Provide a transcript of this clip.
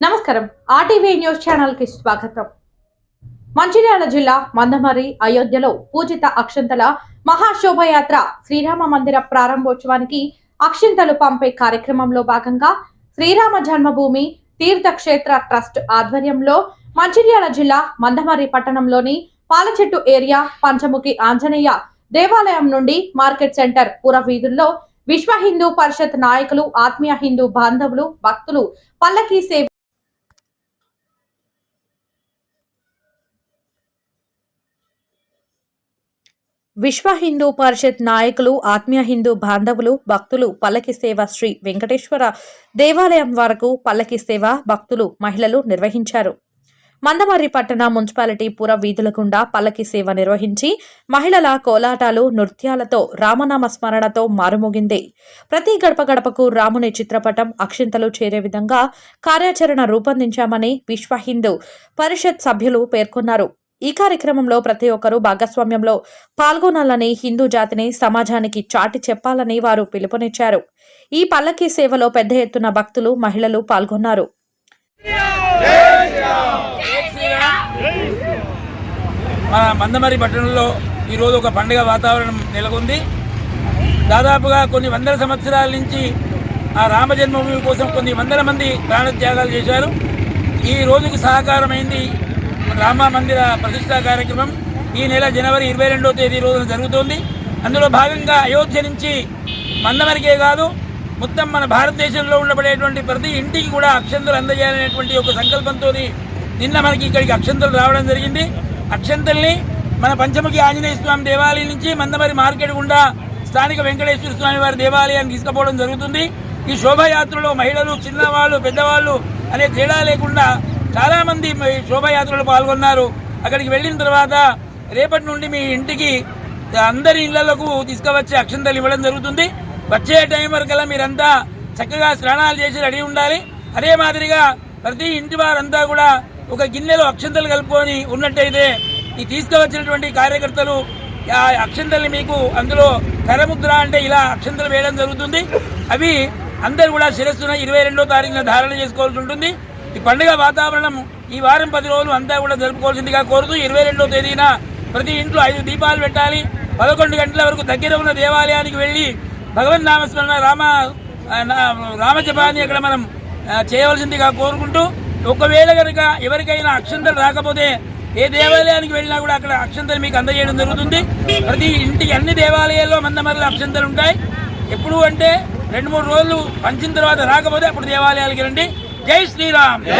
నమస్కారం. RTV news ఛానల్కి స్వాగతం. మంచిర్యాల జిల్లా మందమరి అయోధ్యలో పూజిత అక్షంతల మహాశోభయాత్ర శ్రీరామ మందిర ప్రారంభోత్సవానికి అక్షింతలు పంపే కార్యక్రమంలో భాగంగా శ్రీరామ జన్మభూమి తీర్థక్షేత్ర ట్రస్ట్ ఆధ్వర్యంలో మంచిర్యాల జిల్లా మందమరి పట్టణంలోని పాలచెట్టు ఏరియా పంచముఖి ఆంజనేయ దేవాలయం నుండి మార్కెట్ సెంటర్ పురవీధుల్లో విశ్వ హిందూ పరిషత్ నాయకులు ఆత్మీయ హిందూ బాంధవులు భక్తులు పల్లకీ సేవ విశ్వ హిందూ పరిషత్ నాయకులు ఆత్మీయ హిందూ బాంధవులు భక్తులు పల్లకి సేవ శ్రీ వెంకటేశ్వర దేవాలయం వరకు పల్లకి సేవ భక్తులు మహిళలు నిర్వహించారు. మందమర్రి పట్టణ మున్సిపాలిటీ పుర వీధుల గుండా పల్లకి సేవ నిర్వహించి మహిళల కోలాటాలు నృత్యాలతో రామనామ స్మరణతో మారుమోగింది. ప్రతి గడప గడపకు రాముని చిత్రపటం అక్షింతలు చేరే విధంగా కార్యాచరణ రూపొందించామని విశ్వ హిందూ పరిషత్ సభ్యులు పేర్కొన్నారు. ఈ కార్యక్రమంలో ప్రతి ఒక్కరూ భాగస్వామ్యంలో పాల్గొనాలని హిందూ జాతిని సమాజానికి చాటి చెప్పాలని వారు పిలుపునిచ్చారు. ఈ పల్లకీ సేవలో పెద్ద ఎత్తున భక్తులు మహిళలు పాల్గొన్నారు. మన మందమరి పట్టణంలో ఈరోజు ఒక పండుగ వాతావరణం నెలకొంది. దాదాపుగా కొన్ని వందల సంవత్సరాల నుంచి ఆ రామ జన్మభూమి కోసం కొన్ని వందల మంది ప్రాణత్యాగాలు చేశారు. ఈ రోజుకి సహకారమైంది రామ మందిర ప్రతిష్టా కార్యక్రమం ఈ నెల జనవరి ఇరవై రెండవ తేదీ రోజున జరుగుతోంది. అందులో భాగంగా అయోధ్య నుంచి మందమరికే కాదు మొత్తం మన భారతదేశంలో ఉండబడేటువంటి ప్రతి ఇంటికి కూడా అక్షంతలు అందజేయాలనేటువంటి ఒక సంకల్పంతో నిన్న మనకి ఇక్కడికి అక్షంతలు రావడం జరిగింది. అక్షంతల్ని మన పంచముఖి ఆంజనేయ స్వామి దేవాలయం నుంచి మందమరి మార్కెట్ గుండా స్థానిక వెంకటేశ్వర స్వామి వారి దేవాలయాన్ని తీసుకుపోవడం జరుగుతుంది. ఈ శోభాయాత్రలో మహిళలు చిన్నవాళ్ళు పెద్దవాళ్ళు అనే తేడా లేకుండా చాలామంది శోభాయాత్రలో పాల్గొన్నారు. అక్కడికి వెళ్ళిన తర్వాత రేపటి నుండి మీ ఇంటికి అందరి ఇళ్ళకు తీసుకువచ్చి అక్షంతలు ఇవ్వడం జరుగుతుంది. వచ్చే టైం వరకల్లా మీరంతా చక్కగా స్నానాలు చేసి రెడీ ఉండాలి. అదే మాదిరిగా ప్రతి ఇంటి వారంతా కూడా ఒక గిన్నెలో అక్షంతలు కలుపుకొని ఉన్నట్టయితే ఈ తీసుకువచ్చినటువంటి కార్యకర్తలు ఆ అక్షంతల్ని మీకు అందులో కరముద్ర అంటే ఇలా అక్షంతలు వేయడం జరుగుతుంది. అవి అందరు కూడా శిరస్సున ఇరవై రెండో తారీఖున ధారణ చేసుకోవాల్సి ఉంటుంది. ఈ పండుగ వాతావరణం ఈ వారం పది రోజులు అంతా కూడా జరుపుకోవాల్సిందిగా కోరుతూ ఇరవై రెండో తేదీన ప్రతి ఇంట్లో ఐదు దీపాలు పెట్టాలి. పదకొండు గంటల వరకు దగ్గర ఉన్న దేవాలయానికి వెళ్ళి భగవన్ నామస్మరణ రామ రామజపాన్ని అక్కడ మనం చేయవలసిందిగా కోరుకుంటూ ఒకవేళ కనుక ఎవరికైనా అక్షంతలు రాకపోతే ఏ దేవాలయానికి వెళ్ళినా కూడా అక్కడ అక్షంతలు మీకు అందజేయడం జరుగుతుంది. ప్రతి ఇంటికి అన్ని దేవాలయాల్లో మందమర్ల అక్షంతలు ఉంటాయి. ఎప్పుడు అంటే రెండు మూడు రోజులు పంచిన తర్వాత రాకపోతే అప్పుడు దేవాలయాలకి రండి. జై శ్రీరామ్